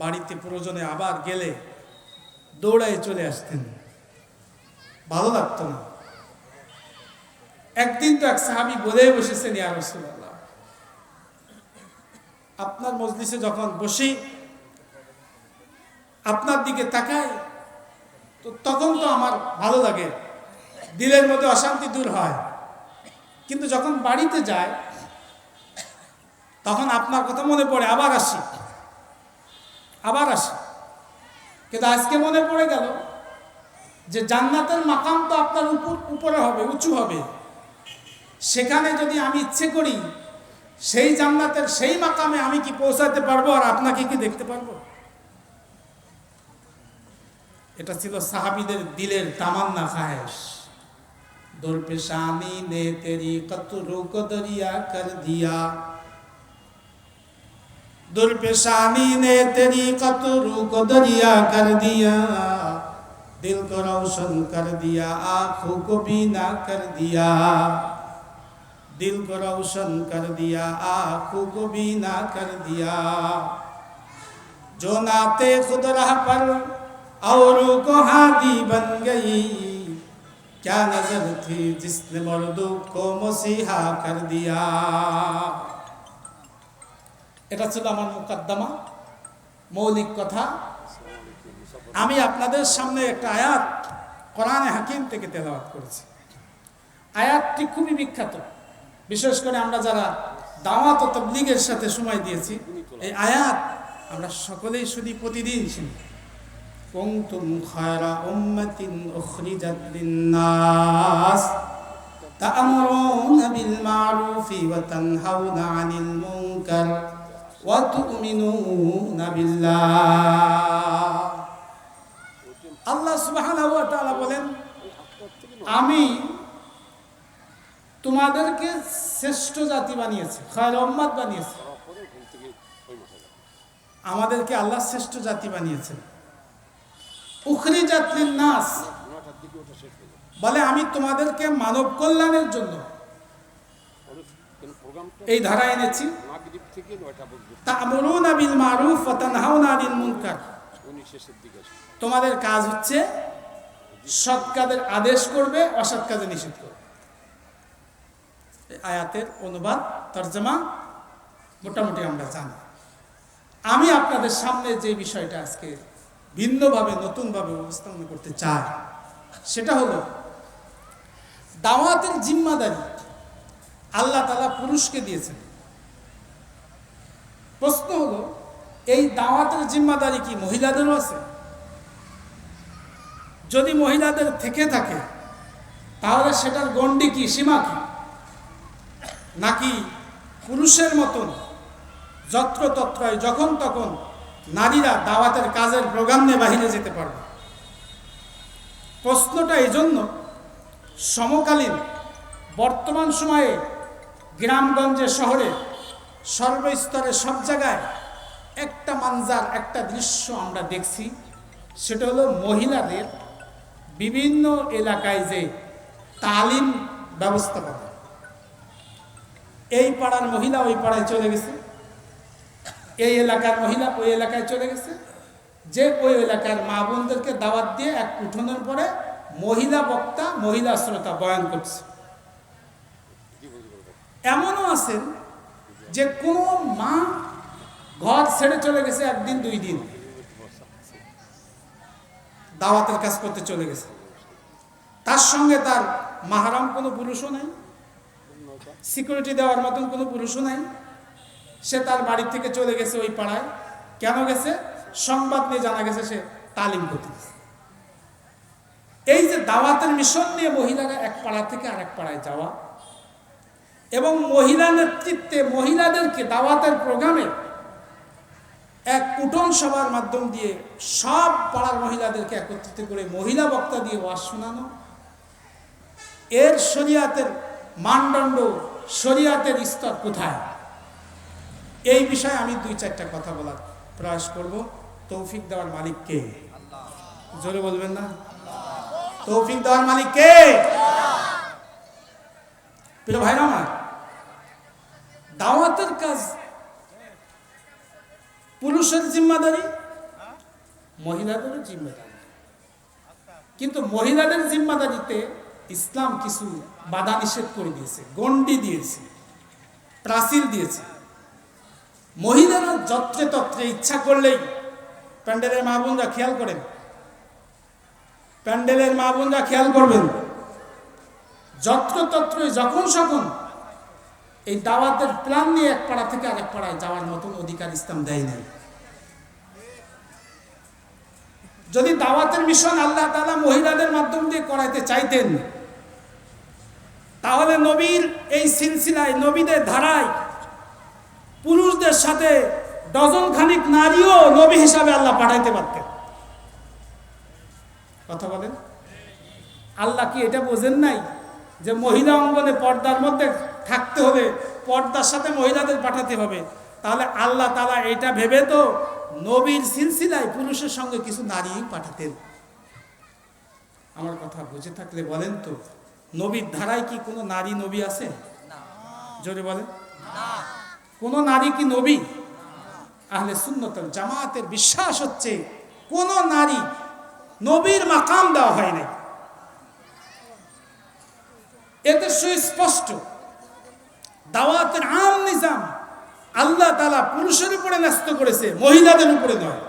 বাড়িতে প্রয়োজনে আবার গেলে দৌড়ায় চলে আসতেন। ভালো লাগতো না। একদিন তো এক সাহাবি বলেই বসেছেন, ইয়া রাসূলুল্লাহ, আপনার মজলিসে যখন বসি, আপনার দিকে তাকাই, তো তখন তো আমার ভালো লাগে। দিলের মধ্যে অশান্তি দূর হয়। কিন্তু যখন বাড়িতে যায়, তখন আপনার কথা মনে পড়ে, আবার আসি। আবার আসি। কিন্তু আজকে মনে পড়ে গেল যে জান্নাতের মাকাম তো আপনার উপর, উপরে হবে, উঁচু হবে। সেখানে যদি আমি ইচ্ছে করি, সেই জান্নাতের সেই মাকামে আমি কি পৌঁছাতে পারব আর আপনাকে কি দেখতে পারব? এটা ছিল সাহাবিদের দিলের তামান্না খায়েশ। দোর পেশানি নে তেরি কতরু কদরিয়া কর দিয়া। दुर पेशानी ने तेरी कतरू को दरिया कर दिया, दिल को रोशन कर दिया, आँखों को बीना कर दिया। दिल को रोशन कर दिया, आँखों को बीना कर दिया। जो नाते खुद राह पर औरों को हादी बन गई, क्या नज़र थी जिसने मर्दों को मसीहा कर दिया? এটা ছিল আমার মোকদ্দমা, মৌলিক কথা। আমি আপনাদের সামনে একটা আয়াত কোরআনে হাকিম থেকে তেলাওয়াত করেছি। আয়াতটি খুবই বিখ্যাত। বিশেষ করে আমরা যারা দাওয়াত ও তবলিগের সাথে সময় দিয়েছি, এই আয়াত আমরা সকলেই শুধু প্রতিদিন শুনি। কুনতুম খায়রা উম্মাতিন উখরিজাত লিন-নাস, তা'মুরুনা বিল মা'রুফি ওয়া তানহাউনা 'আনিল মুনকার। আল্লাহ বলেন, আমি তোমাদেরকে শ্রেষ্ঠ জাতি বানিয়েছি বানিয়েছি। আমাদেরকে আল্লাহ শ্রেষ্ঠ জাতি বানিয়েছেন। উখরি জাতলিন নাস বলে, আমি তোমাদেরকে মানব কল্যাণের জন্য এই ধারা এনেছি। তা'মুরুনা বিল মারুফ ওয়া তানহাউনা আনিল মুনকার। তোমাদের কাজ হচ্ছে সৎ কাজের আদেশ করবে, অসৎ কাজে নিষেধ করবে। আয়াতের অনুবাদ, তর্জমা মোটামুটি আমরা জানি। আমি আপনাদের সামনে যে বিষয়টা আজকে ভিন্নভাবে, নতুনভাবে উপস্থাপন করতে চাই, সেটা হলো দাওয়াতের জিম্মাদারি। আল্লাহ তালা পুরুষকে দিয়েছেন। প্রশ্ন হলো, এই দাওয়াতের জিম্মাদারি কি মহিলাদেরও আছে? যদি মহিলাদের থেকে থাকে, তাহলে সেটার গণ্ডি কি, সীমা কি? নাকি পুরুষের মতন যত্রতত্রয় যখন তখন নারীরা দাওয়াতের কাজের প্রোগ্রাম বাহিরে যেতে পারবে? প্রশ্নটা এই জন্য সমকালীন বর্তমান সময়ে গ্রামগঞ্জে শহরে সর্বস্তরে সব জায়গায় একটা মানজার, একটা দৃশ্য আমরা দেখছি। সেটা হলো মহিলাদের বিভিন্ন এলাকায় যে তালিম ব্যবস্থাপনা। এই পাড়ার মহিলা ওই পাড়ায় চলে গেছে। এই এলাকার মহিলা ওই এলাকায় চলে গেছে। যে ওই এলাকার মা বোনদেরকে দাওয়াত দিয়ে এক উঠোনের পরে মহিলা বক্তা, মহিলা শ্রোতা বয়ান করছে। এমনও আছেন যে কোনো মা ঘর ছেড়ে চলে গেছে একদিন, দুই দিন। দাওয়াতের কাজ করতে চলে গেছে। তার সঙ্গে তার মাহারাম কোনো পুরুষও নাই। সিকিউরিটি দেওয়ার মতন কোনো পুরুষও নাই। সে তার বাড়ি থেকে চলে গেছে ওই পাড়ায়। কেন গেছে? সংবাদ নিয়ে জানা গেছে সে তালিম করতে এই যে দাওয়াতের মিশন নিয়ে মহিলারা এক পাড়া থেকে আরেক পাড়ায় যাওয়া এবং মহিলা নেতৃত্বে মহিলাদেরকে দাওয়াতের প্রোগ্রামে এক কুটন সভার মাধ্যম দিয়ে সব পাড়ার মহিলাদেরকে একত্রিত করে মহিলা বক্তা দিয়ে ওয়াজ শোনানো। এর শরিয়াতের মানদণ্ড, শরিয়াতের স্তর কোথায়? এই বিষয়ে আমি দুই চারটা কথা বলার প্রয়াস করব। তৌফিক দেওয়ার মালিক কে? জোরে বলবেন না? তৌফিক দেওয়ার মালিক কে? প্রিয় ভাইরা আমার দাওয়াতের কাজ। পুরুষের জিম্মাদারি, মহিলাদেরও জিম্মেদারি। কিন্তু মহিলাদের জিম্মাদারিতে ইসলাম কিছু বাধা নিষেধ করে দিয়েছে গন্ডি দিয়েছে প্রাচীর দিয়েছে। মহিলারা যত্রে তত্রে ইচ্ছা করলেই প্যান্ডেলের মা বোনরা খেয়াল করেন। প্যান্ডেলের মা বোনরা খেয়াল করবেন। যত্র তত্রই যখন সকন এই দাওয়াতের প্ল্যান নিয়ে এক পাড়া থেকে আরেক পাড়ায় যাওয়ার মতন অধিকার ইসলাম দেয় নাই। যদি দাওয়াতের মিশন আল্লাহ তালা মহিলাদের মাধ্যম দিয়ে করাইতে চাইতেন, তাহলে নবীর এই সিলসিলায়, নবীদের ধারায় পুরুষদের সাথে ডজন খানিক নারীও নবী হিসাবে আল্লাহ পাঠাইতে পারতেন। কথা বলেন? আল্লাহ কি এটা বোঝেন নাই যে মহিলা অঙ্গনে পর্দার মধ্যে থাকতে হবে পর্দার সাথে মহিলাদের পাঠাতে হবে। তাহলে আল্লাহ তালা এটা ভেবে তো নবীর সিলসিলায় পুরুষের সঙ্গে কিছু নারী পাঠাতেন। আমার কথা বুঝে থাকলে বলেন তো নবীর ধারায় কি কোনো নারী নবী আছে? জোরে বলেন। কোন নারী কি নবী? আহলে সুন্নতল জামাতের বিশ্বাস হচ্ছে কোন নারী নবীর মাকাম দেওয়া হয় নাই। এতে সুস্পষ্ট। দাওয়াতের আম নিজাম। আল্লাহ তালা পুরুষের উপরে ন্যস্ত করেছে, মহিলাদের উপরে নয়।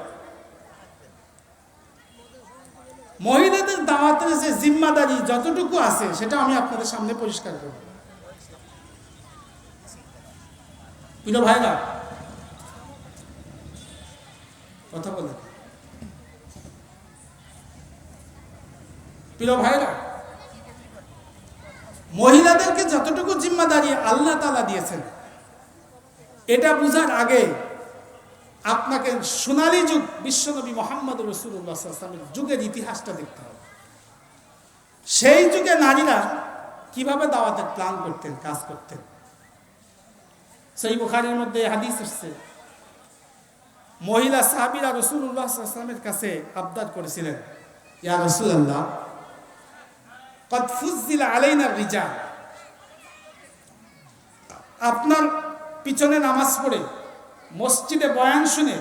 মহিলাদের দাওয়াতের যে জিম্মাদারি যতটুকু আছে, সেটা আমি আপনাদের সামনে পরিষ্কার করব। প্রিয় ভাইরা, কথা বলেন। প্রিয় ভাইরা মহিলাদেরকে যতটুকু জিম্মাদারি আল্লাহ তালা দিয়েছেন, এটা বুঝার আগে আপনাকে সোনালি যুগ, বিশ্বনবী মোহাম্মদ রসুল্লাহামের যুগের ইতিহাসটা দেখতে হবে। সেই যুগে নারীরা কীভাবে দাওয়াতের প্ল্যান করতেন, কাজ করতেন? সেই বুখারির মধ্যে হাদিস এসছে মহিলা সাহাবিরা রসুল্লাহামের কাছে আবদার করেছিলেন, ইয়া রসুল্লাহ আলাইনা আপনার পিছনে নামাজ পড়ে, মসজিদে বয়ান শুনে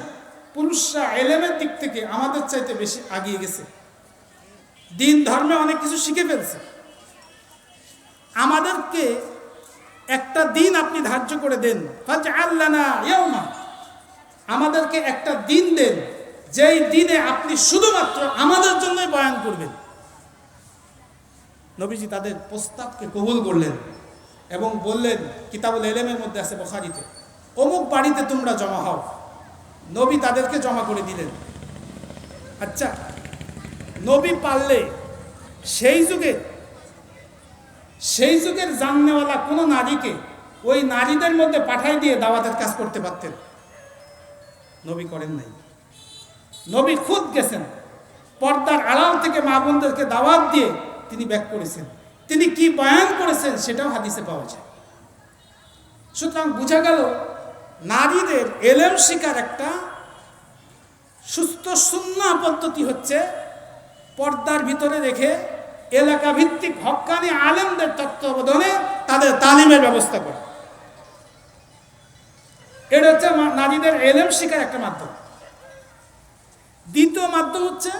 পুরুষরা এলেমের দিক থেকে আমাদের চাইতে বেশি আগিয়ে গেছে। দিন, ধর্মে অনেক কিছু শিখে ফেলছে। আমাদেরকে একটা দিন আপনি ধার্য করে দেন। আমাদেরকে একটা দিন দেন, যেই দিনে আপনি শুধুমাত্র আমাদের জন্যই বয়ান করবেন। নবীজি তাদের প্রস্তাবকে কবুল করলেন এবং বললেন, কিতাবুল এলেমের মধ্যে আছে বখারিতে, অমুক বাড়িতে তোমরা জমা হও। নবী তাদেরকে জমা করে দিলেন। আচ্ছা নবী পারলে সেই যুগে, সেই যুগের জাননেওয়ালা কোনো নারীকে ওই নারীদের মধ্যে পাঠাই দিয়ে দাওয়াতের কাজ করতে পারতেন? নবী করেন নাই। নবী খুদ গেছেন। পর্দার আড়াল থেকে মা বোনদেরকে দাওয়াত দিয়ে তিনি ব্যাক করেছেন। তিনি কি বয়ান করেছেন সেটাও হাদিসে পাওয়া যায়। সুতরাং বোঝা গেল, নারীদের এলেম শিকার একটা সুস্থ শূন্য পদ্ধতি হচ্ছে পর্দার ভিতরে রেখে এলাকা ভিত্তিক হক্কানি আলেমদের তত্ত্বাবধানে তাদের তালিমের ব্যবস্থা করা। এটা হচ্ছে নারীদের এলেম শিকার একটা মাধ্যম। দ্বিতীয় মাধ্যম হচ্ছে,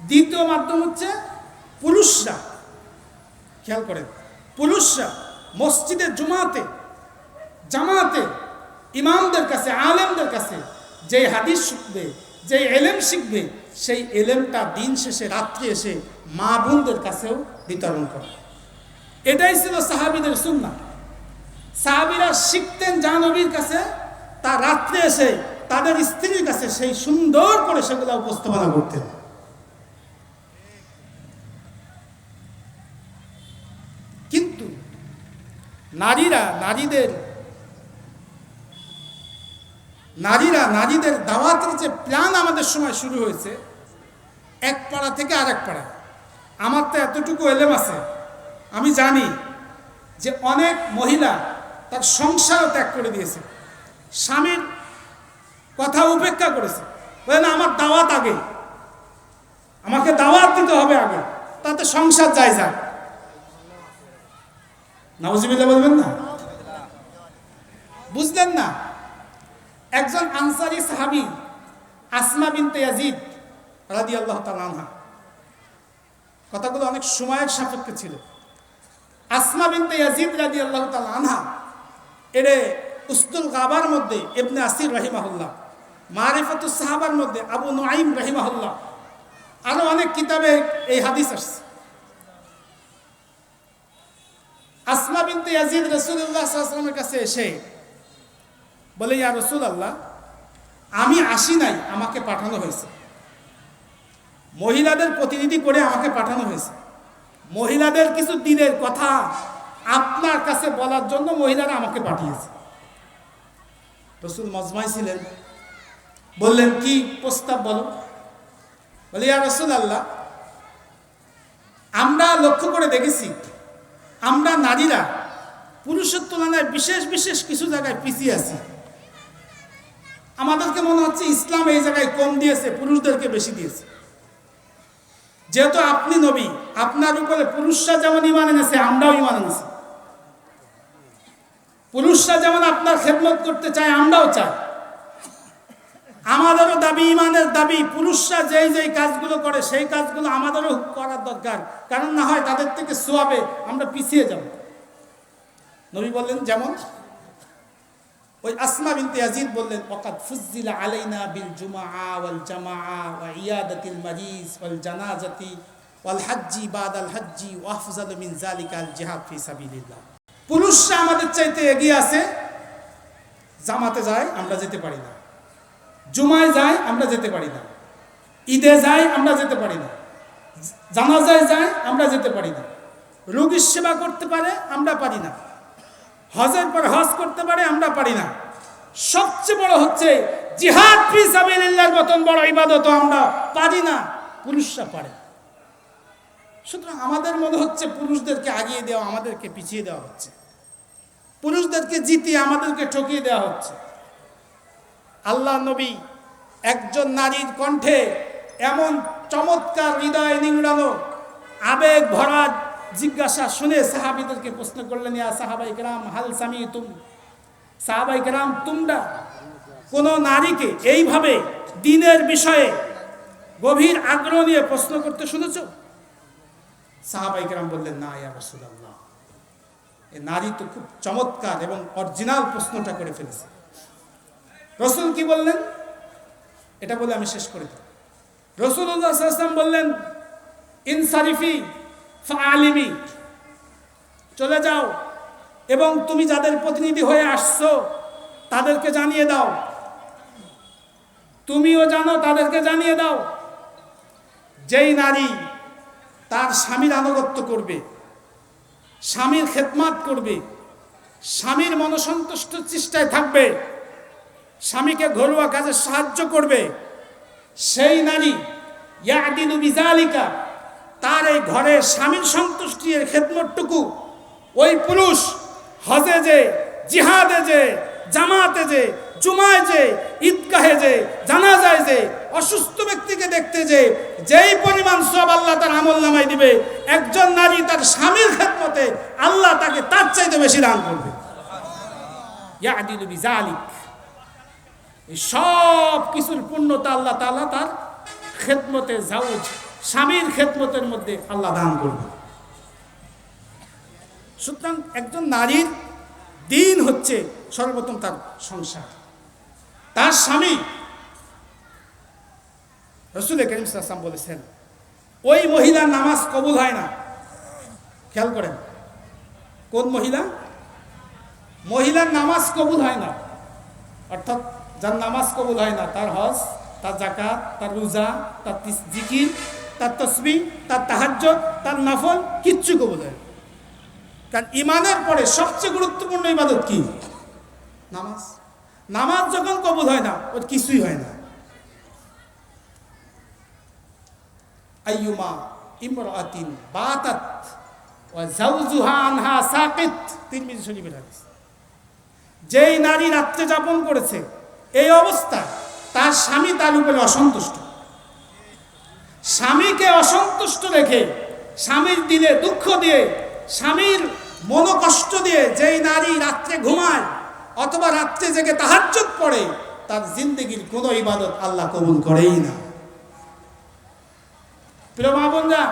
দ্বিতীয় মাধ্যম হচ্ছে পুরুষরা, খেয়াল করেন, পুরুষরা মসজিদে, জুমাতে, জামাতে, ইমামদের কাছে, আলেমদের কাছে যে হাদিস শিখবে যে এলেম শিখবে, সেই এলেমটা দিন শেষে, রাত্রে এসে মা বোনদের কাছেও বিতরণ করে। এটাই ছিল সাহাবিদের সুন্না সাহাবিরা শিখতেন জানবীর কাছে, তা রাত্রে এসে তাদের স্ত্রীর কাছে সেই সুন্দর করে সেগুলো উপস্থাপনা করতেন কিন্তু নারীরা, নারীদের নারীরা, নারীদের দাওয়াতের যে প্ল্যান আমাদের সময় শুরু হয়েছে, এক পাড়া থেকে আরেক পাড়া। আমার তো এতটুকু এলেম আছে। আমি জানি যে অনেক মহিলা তার সংসারও ত্যাগ করে দিয়েছে। স্বামীর কথা উপেক্ষা করেছে। বলে, না, আমার দাওয়াত আগে আমাকে দাওয়াত দিতে হবে আগে। তাতে সংসার যায় যাক। নওয়াজিবিল্লা বলবেন না? বুঝলেন না? একজন আনসারি সাহাবি, আসমা বিনতে ইয়াজিদ রাদি আল্লাহ তালানহা কথাগুলো অনেক সময়ের সাপেক্ষে ছিল। আসমা বিনতে ইয়াজিদ রাদি আল্লাহ তালানহা এরে উস্তুল গাবার মধ্যে ইবনে আসির রহিমাহুল্লাহ, মারিফাতুস সাহাবার মধ্যে আবু নুআইম রহিমাহুল্লাহ, আরও অনেক কিতাবে এই হাদিস আসছে। আসমা বিনতে ইয়াজিদ রসুল্লাহ সাল্লামের কাছে এসে বলে, ইয়া রসুল আল্লাহ আমি আসি নাই, আমাকে পাঠানো হয়েছে। মহিলাদের প্রতিনিধি করে আমাকে পাঠানো হয়েছে। মহিলাদের কিছু দিনের কথা আপনার কাছে বলার জন্য মহিলারা আমাকে পাঠিয়েছে। রসুল মজমাই ছিলেন। বললেন, কি প্রস্তাব বলো? বলে, ইয়া রসুল আল্লাহ আমরা লক্ষ্য করে দেখেছি আমরা নারীরা, পুরুষের তুলনায় বিশেষ বিশেষ কিছু জায়গায় পিছিয়ে আছি। আমাদেরকে মনে হচ্ছে ইসলাম এই জায়গায় কম দিয়েছে, পুরুষদেরকে বেশি দিয়েছে। যেহেতু আপনি নবী, আপনার উপরে পুরুষরা যেমন ইমান এনেছে, আমরাও ইমান এনেছি। পুরুষরা যেমন আপনার খেদমত করতে চায়, আমরাও চাই। আমাদেরও দাবি, ইমানের দাবি, পুরুষরা যেই যেই কাজগুলো করে, সেই কাজগুলো আমাদেরও করার দরকার। কারণ না হয় তাদের থেকে সোয়াবে আমরা পিছিয়ে যাব। নবী বললেন, যেমন ওই আসমা বিনতে ইয়াজিদ বললেন, ওয়াকাদ ফুজ্জিলা আলাইনা বিল জুমআ ওয়াল জামাআ ওয়া ইয়াদাতিল মারিজ ওয়াল জানাজাতি ওয়াল হাজ্জি বাদাল হাজ্জি ওয়া আফজালু মিন যালিকা আল জিহাদ ফি সাবিলিল্লাহ। পুরুষরা আমাদের চাইতে এগিয়ে আছে, জামাতে যায়, আমরা যেতে পারি না। জুমায় যায়, আমরা যেতে পারি না। ঈদে যাই আমরা যেতে পারি না। জানাজায় যায়, আমরা যেতে পারি না। রোগীর সেবা করতে পারে, আমরা পারি না। হজের পর হজ করতে পারে, আমরা পারি না। সবচেয়ে বড় হচ্ছে, জিহাদ ফি সাবিলিল্লাহর মতন বড় ইবাদত আমরা পারি না, পুরুষরা পারে। সুতরাং আমাদের মনে হচ্ছে পুরুষদেরকে আগিয়ে দেওয়া, আমাদেরকে পিছিয়ে দেওয়া হচ্ছে। পুরুষদেরকে জিতিয়ে, আমাদেরকে ঠকিয়ে দেওয়া হচ্ছে। আল্লাহ নবী একজন নারীর কণ্ঠে এমন চমৎকার হৃদয় নিংড়ানো, আবেগ ভরা জিজ্ঞাসা শুনে সাহাবিদেরকে প্রশ্ন করলেন, ইয়া সাহাবাই কেরাম, হাল সামি তুম সাহাবাই কেরাম, তোমরা কোনো নারীকে এইভাবে দিনের বিষয়ে গভীর আগ্রহ নিয়ে প্রশ্ন করতে শুনেছ? সাহাবাই কেরাম বললেন, না, ইয়া রসুল্লাহ এ নারী তো খুব চমৎকার এবং অরিজিনাল প্রশ্নটা করে ফেলেছে। রসুল কি বললেন? এটা বলে আমি শেষ করে দিই। রসুল্লাহাম বললেন, ইনসারিফি আলিমি চলে যাও এবং তুমি যাদের প্রতিনিধি হয়ে আসছো, তাদেরকে জানিয়ে দাও। তুমিও জানো, তাদেরকে জানিয়ে দাও। যেই নারী তার স্বামীর আনুগত্য করবে, স্বামীর খেদমাত করবে, স্বামীর মনসন্তুষ্ট চেষ্টায় থাকবে স্বামীকে ঘরোয়া কাজে সাহায্য করবে। সেই নারী বিজালিকা তার এই ঘরে স্বামীর সন্তুষ্টি এর খেদমতটুকু। ওই পুরুষ হজে যে, জিহাদে যে, জামাতে যে, জুমায় যে, ঈদগাহে যে জানা যায় যে, অসুস্থ ব্যক্তিকে দেখতে যে, যেই পরিমাণ সব আল্লাহ তার আমল নামাই দিবে, একজন নারী তার স্বামীর খেদমতে আল্লাহ তাকে তার চাইতে বেশি দান করবে। ইয়াদিনু বিজালিক সব কিছুর পূর্ণতা আল্লাহ তাআলা তার খেদমতে জাউজ স্বামীর খেদমতের মধ্যে আল্লাহ দান করবে সুতরাং একজন নারীর দিন হচ্ছে সর্বপ্রথম তার সংসার। তার স্বামী রসুল করিম সাল্লাম বলেছেন, ওই মহিলার নামাজ কবুল হয় না। খেয়াল করেন, কোন মহিলা? মহিলার নামাজ কবুল হয় না। অর্থাৎ যার নামাজ কবুল হয় না, তার হজ, তার জাকাত তার রোজা, তার জিকির, তার তসবি, তার তাহাজ্জত তার নফল কিচ্ছু কবুল হয়। কারণ ইমানের পরে সবচেয়ে গুরুত্বপূর্ণ ইবাদত কি? নামাজ। নামাজ যখন কবুল হয় না, ওর কিছুই হয় না। আইয়ুমা ইমরাতিন বাতাত যেই নারী রাত্রে যাপন করেছে এই অবস্থা। তার স্বামী তার উপরে অসন্তুষ্ট। স্বামীকে অসন্তুষ্ট রেখে স্বামীর দিলে দুঃখ দিয়ে, স্বামীর মনোকষ্ট দিয়ে যেই নারী রাত্রে ঘুমায় অথবা রাত্রে জেগে তাহাজ্জত পড়ে, তার জিন্দগির কোনো ইবাদত আল্লাহ কবুল করেই না। প্রিয় মা বোনরা,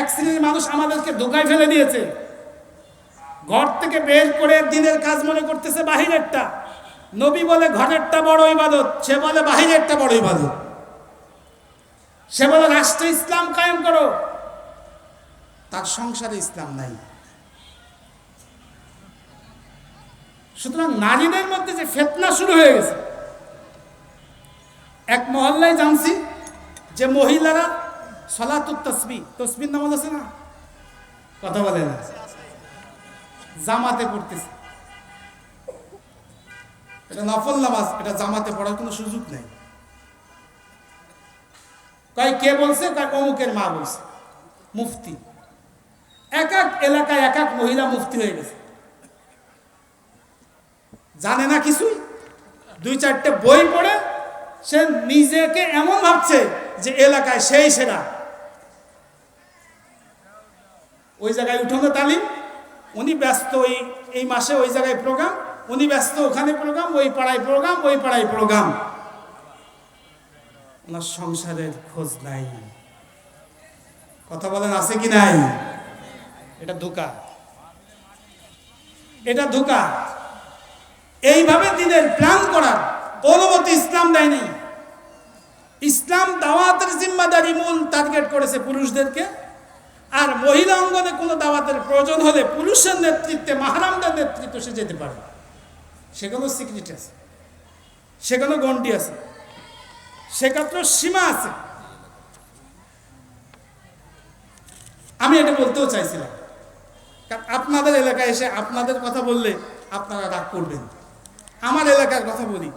এক শ্রেণির মানুষ আমাদেরকে ধোকায় ফেলে দিয়েছে। ঘর থেকে বের করে দিনের কাজ মনে করতেছে বাহিরেরটা। নবী বলে ঘরেরটা বড় ইবাদত, সে বলে বাহিরেরটা বড় ইবাদত। সে বলে রাষ্ট্রে ইসলাম কায়েম করো। তার সংসারে ইসলাম নাই। সুতরাং নারীদের মধ্যে যে ফেতনা শুরু হয়ে গেছে। এক মহল্লায় জানছি যে মহিলারা সলাতুত তসবি, তসবির নামাজ আছে না? কথা বলে না। জামাতে পড়তেছে। এটা নফল নামাজ, এটা জামাতে পড়ার কোনো সুযোগ নেই। কয় কে বলছে? কয় অমুকের মা বলছে, মুফতি। এক এক এলাকায় এক এক মহিলা মুফতি হয়ে গেছে। জানে না কিছুই? দুই চারটে বই পড়ে, সে নিজেকে এমন ভাবছে যে এলাকায় সেই সেরা। ওই জায়গায় উঠোনো তালিম, উনি ব্যস্ত ওই, এই মাসে ওই জায়গায় প্রোগ্রাম উনি ব্যস্ত ওখানে প্রোগ্রাম ওই পাড়ায় প্রোগ্রাম ওই পাড়ায় প্রোগ্রাম ওনার সংসারের খোঁজ নাই। কথা বলেন, আছে কি নাই? এটা ধোকা। এটা ধোকা। এইভাবে দিনের প্ল্যান করার অনুমতি ইসলাম দেয়নি ইসলাম দাওয়াতের জিম্মাদারি মূল টার্গেট করেছে পুরুষদেরকে। আর মহিলা অঙ্গনে কোনো দাওয়াতের প্রয়োজন হলে পুরুষের নেতৃত্বে, মাহারামদের নেতৃত্বে সে যেতে পারে। সেখানেও সিক্রেট আছে। সেখানেও গন্ডি আছে। সেক্ষেত্রে সীমা আছে। আমি এটা বলতেও চাইছিলাম। কারণ আপনাদের এলাকায় এসে আপনাদের কথা বললে আপনারা রাগ করবেন। আমার এলাকার কথা বলি।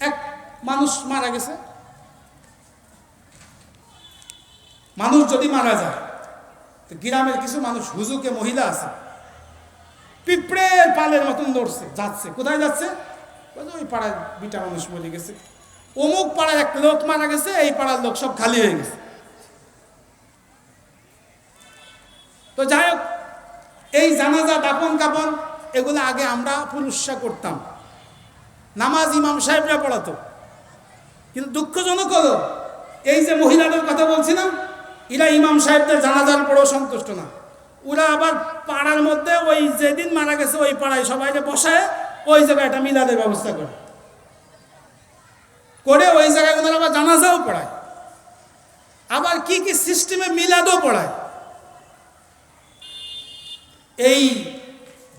এক মানুষ মারা গেছে। মানুষ যদি মারা যায় গ্রামের কিছু মানুষ, হুজুকে মহিলা আছে। পিঁপড়ের পালের মতন দৌড়ছে, যাচ্ছে। কোথায় যাচ্ছে? ওই পাড়ায় বিটা মানুষ মরে গেছে। অমুক পাড়ার এক লোক মারা গেছে, এই পাড়ার লোক সব খালি হয়ে গেছে। তো যাই হোক, এই জানাজা দাপন কাপন এগুলো আগে আমরা পুরুষরা করতাম। নামাজ ইমাম সাহেবরা পড়াতো। কিন্তু দুঃখজনক হলো, এই যে মহিলাদের কথা বলছিলাম, এরা ইমাম সাহেবদের জানাজার পড়েও সন্তুষ্ট না। ওরা আবার পাড়ার মধ্যে ওই যেদিন মারা গেছে ওই পাড়ায় সবাইকে বসায় ওই জায়গায় একটা মিলাদের ব্যবস্থা করে। করে ওই জায়গায় ওনারা আবার জানাজাও পড়ায়। আবার কি কি সিস্টেমে মিলাদও পড়ায়। এই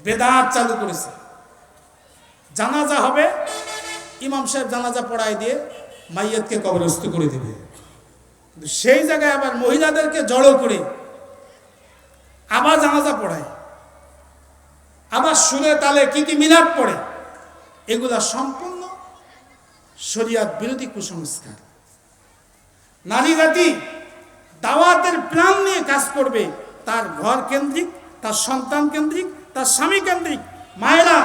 বেদাত চালু করেছে। জানাজা হবে, ইমাম সাহেব জানাজা পড়ায় দিয়ে মাইয়াতকে কবরস্থ করে দেবে। সেই জায়গায় আবার মহিলাদেরকে জড়ো করে আবার জানাজা পড়ায়। আবার সুরে তালে কি কি মিলাদ পড়ে। এগুলা সম্পূর্ণ শরিয়াত বিরোধী কুসংস্কার। নারী জাতি দাওয়াতের প্রাণ নিয়ে কাজ করবে, তার ঘর কেন্দ্রিক, তার সন্তান কেন্দ্রিক, তার স্বামী কেন্দ্রিক। মায়েরা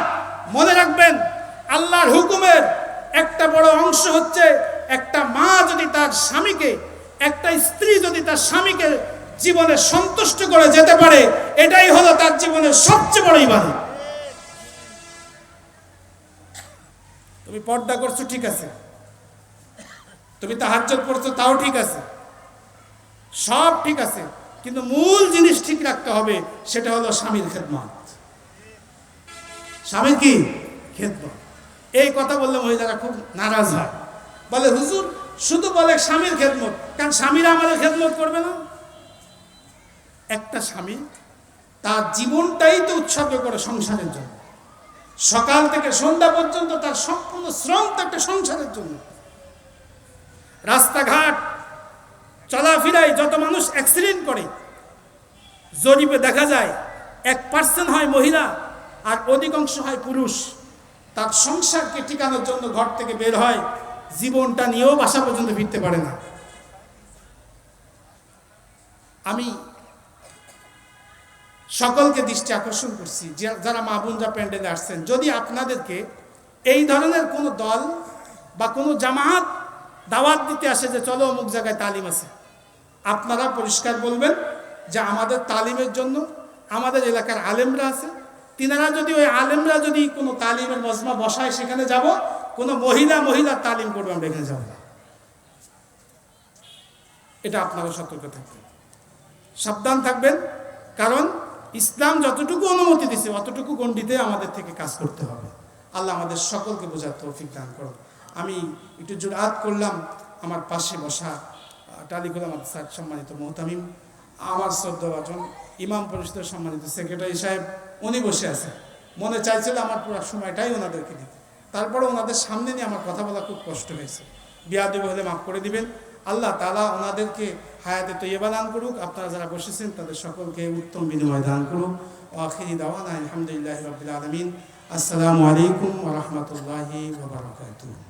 মনে রাখবেন, আল্লাহর হুকুমের একটা বড় অংশ হচ্ছে, একটা মা যদি তার স্বামীকে, একটা স্ত্রী যদি তার স্বামীকে জীবনে সন্তুষ্ট করে যেতে পারে, এটাই হলো তার জীবনের সবচেয়ে বড় ইবাদত। তুমি পর্দা করছ, ঠিক আছে। তুমি তাহাজ্জত পড়ছো, তাও ঠিক আছে। সব ঠিক আছে, কিন্তু মূল জিনিস ঠিক রাখতে হবে, সেটা হলো স্বামীর খেদমত। স্বামীর কি? খেদমত। এই কথা বললে মহিলারা খুব নারাজ হয়। বলে, হুজুর, শুধু বলে স্বামীর খেদমত, কারণ স্বামীরা আমাদের খেদমত করবে না? একটা স্বামী, তার জীবনটাই তো উৎসর্গ করে সংসারের জন্য। সকাল থেকে সন্ধ্যা পর্যন্ত তার সম্পূর্ণ শ্রম তো একটা সংসারের জন্য। রাস্তাঘাট, চলাফেরায় যত মানুষ অ্যাক্সিডেন্ট করে, জরিপে দেখা যায়, এক পার্সেন্ট হয় মহিলা আর অধিকাংশ হয় পুরুষ। তার সংসারকে টিকানোর জন্য ঘর থেকে বের হয়, জীবনটা নিয়েও বাসা পর্যন্ত ফিরতে পারে না। আমি সকলকে দৃষ্টি আকর্ষণ করছি যারা মা বোনরা প্যান্ডেলে আসছেন। যদি আপনাদেরকে এই ধরনের কোনো দল বা কোনো জামাত দাওয়াত দিতে আসে যে, চলো অমুক জায়গায় তালিম আছে। আপনারা পরিষ্কার বলবেন যে, আমাদের তালিমের জন্য আমাদের এলাকার আলেমরা আছে। তিনারা যদি ওই আলেমরা যদি কোনো তালিমের মজমা বসায়, সেখানে যাব, কোনো মহিলা মহিলা তালিম করবে, আমরা এখানে যাব এটা আপনারা সতর্ক থাকবেন। সাবধান থাকবেন, কারণ ইসলাম যতটুকু অনুমতি দিছে, অতটুকু গণ্ডিতে আমাদের থেকে কাজ করতে হবে। আল্লাহ আমাদের সকলকে বোঝার তৌফিক দান করুন। আমি একটু জোর জুরাত করলাম, আমার পাশে বসা টালিকুলা মাদ্রাসার সম্মানিত মোহতামিম, আমার শ্রদ্ধাভাজন ইমাম পরিষদের সম্মানিত সেক্রেটারি সাহেব, উনি বসে আছেন। মনে চাইছিল আমার পুরো সময়টাই ওনাদেরকে দিতে। তারপরে ওনাদের সামনে নিয়ে আমার কথা বলা খুব কষ্ট হয়েছে। বিয়াদবি হলে মাফ করে দিবেন। আল্লাহ তালা ওনাদেরকে হায়াতে তৈবা দান করুক। আপনারা যারা বসেছেন, তাদের সকলকে উত্তম বিনিময় দান করুক। আখিরি দাওয়ান আলহামদুলিল্লাহ রবিল আলমিন। আসসালামু আলাইকুম রহমতুল্লাহি ওবরাকাতুহ